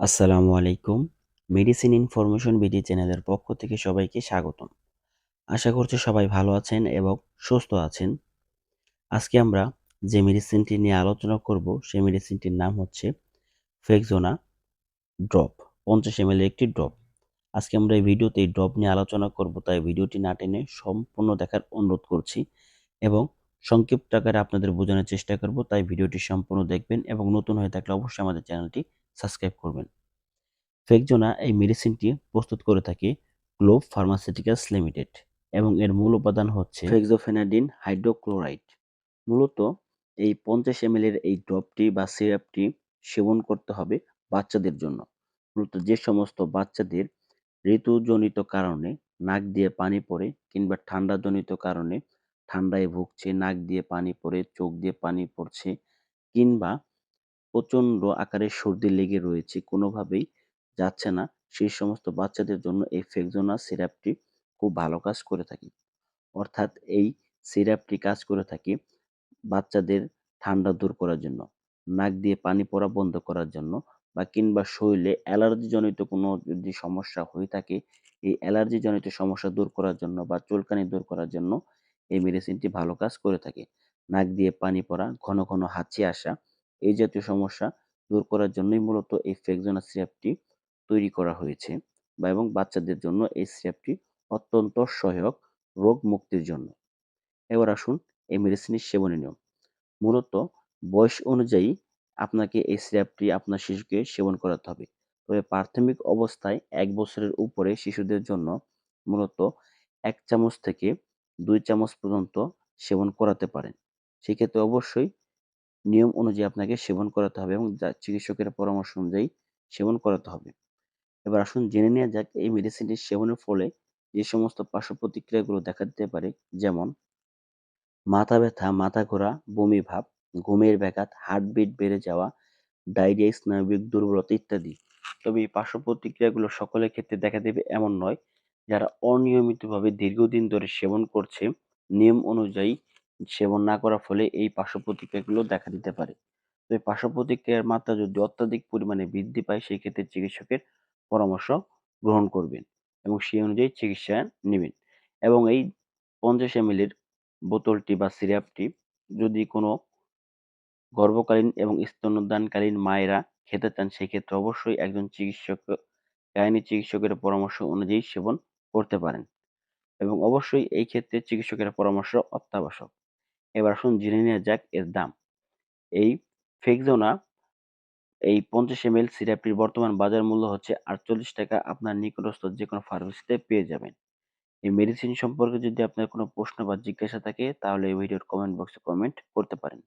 আসসালামু আলাইকুম। Medicine information BD চ্যানেলের পক্ষ থেকে সবাইকে স্বাগতম। আশা করছি সবাই ভালো আছেন এবং সুস্থ আছেন। আজকে আমরা যে মেডিসিনটি নিয়ে আলোচনা করব, সেই মেডিসিনটির নাম হচ্ছে ফেকজোনা ড্রপ পঞ্চাশ এম একটি ড্রপ আজকে আমরা এই ভিডিওতে এই ড্রপ নিয়ে আলোচনা করব, তাই ভিডিওটি না টেনে সম্পূর্ণ দেখার অনুরোধ করছি এবং সংক্ষিপ্ত আকারে আপনাদের বোঝানোর চেষ্টা করব, তাই ভিডিওটি সম্পূর্ণ দেখবেন এবং নতুন হয়ে থাকলে অবশ্যই আমাদের চ্যানেলটি সাবস্ক্রাইব করবেন। ফেকজোনা এই মেডিসিনটি প্রস্তুত করে থাকে গ্লোব ফার্মাসিউটিক্যালস লিমিটেড এবং এর মূল উপাদান হচ্ছে ফেক্সোফেনাডিন হাইড্রোক্লোরাইড। মূলত এই পঞ্চাশ এম এর এই ড্রপটি বা সিরাপটি সেবন করতে হবে বাচ্চাদের জন্য। মূলত যে সমস্ত বাচ্চাদের ঋতুজনিত কারণে নাক দিয়ে পানি পড়ে কিংবা ঠান্ডাজনিত কারণে ঠান্ডায় ভুগছে, নাক দিয়ে পানি পড়ে, চোখ দিয়ে পানি পড়ছে কিংবা প্রচণ্ড আকারে সর্দি লেগে রয়েছে, কোনোভাবেই যাচ্ছে না। সেই সমস্ত বাচ্চাদের জন্য এই ফেকজোনা সিরাপটি খুব ভালো কাজ করে থাকে। অর্থাৎ এই সিরাপটি কাজ করে থাকে বাচ্চাদের ঠান্ডা দূর করার জন্য, নাক দিয়ে পানি পড়া বন্ধ করার জন্য বা কিংবা শরীরে অ্যালার্জিজনিত কোনো যদি সমস্যা হয়ে থাকে, এই অ্যালার্জিজনিত সমস্যা দূর করার জন্য বা চুলকানি দূর করার জন্য এই মেডিসিনটি ভালো কাজ করে থাকে। নাক দিয়ে পানি পড়া, ঘন ঘন হাঁচি আসা এই জাতীয় সমস্যা দূর করার জন্যই মূলত এই ফেকজোনা সিরাপটি তৈরি করা হয়েছে বা এবং বাচ্চাদের জন্য এই সিরাপটি অত্যন্ত সহায়ক রোগ মুক্তির জন্য। এবার আসুন এই মেডিসিনের সেবনের নিয়ম। মূলত বয়স অনুযায়ী আপনাকে এই সিরাপটি আপনার শিশুকে সেবন করাতে হবে। তবে প্রাথমিক অবস্থায় এক বছরের উপরে শিশুদের জন্য মূলত এক চামচ থেকে দুই চামচ পর্যন্ত সেবন করাতে পারেন। সেক্ষেত্রে অবশ্যই নিয়ম অনুযায়ী আপনাকে সেবন করাতে হবে এবং চিকিৎসকের পরামর্শ অনুযায়ী সেবন করাতে হবে। এবার আসুন জেনে নেওয়া যাক এই মেডিসিনটি সেবনের ফলে যে সমস্ত পার্শ্ব প্রতিক্রিয়াগুলো দেখা দিতে পারে, যেমন মাথা ব্যথা, মাথা ঘোরা, বমি ভাব, ঘুমের ব্যাঘাত হার্টবিট বেড়ে যাওয়া ডায়রিয়া স্নায়বিক দুর্বলতা ইত্যাদি। তবে এই পার্শ্ব প্রতিক্রিয়াগুলো সকলের ক্ষেত্রে দেখা দেবে এমন নয়, যারা অনিয়মিতভাবে দীর্ঘদিন ধরে সেবন করছে, নিয়ম অনুযায়ী সেবন না করার ফলে এই পার্শ্ব প্রতিক্রিয়াগুলো দেখা দিতে পারে। তবে পার্শ্ব প্রতিক্রিয়ার মাত্রা যদি অত্যাধিক পরিমাণে বৃদ্ধি পায়, সেই ক্ষেত্রে চিকিৎসকের পরামর্শ গ্রহণ করবেন এবং সেই অনুযায়ী চিকিৎসা নেবেন। এবং এই পঞ্চাশ এম বোতলটি বা সিরাপটি যদি কোনো গর্ভকালীন এবং স্তন্যদানকালীন মায়েরা খেতে চান সেক্ষেত্রে অবশ্যই একজন চিকিৎসক, গাইনি চিকিৎসকের পরামর্শ অনুযায়ী সেবন করতে পারেন। এবং অবশ্যই এই ক্ষেত্রে চিকিৎসকের পরামর্শ অত্যাবশ্যক। এবার আসুন জেনে নেওয়া যাক এর দাম। এই ফেকজোনা এই পঞ্চাশ এম এল সিরাপটির বর্তমান বাজার মূল্য হচ্ছে আটচল্লিশ টাকা। আপনার নিকটস্থ যে কোনো ফার্মেসিতে পেয়ে যাবেন। এই মেডিসিন সম্পর্কে যদি আপনার কোনো প্রশ্ন বা জিজ্ঞাসা থাকে, তাহলে এই ভিডিওর কমেন্ট বক্সে কমেন্ট করতে পারেন।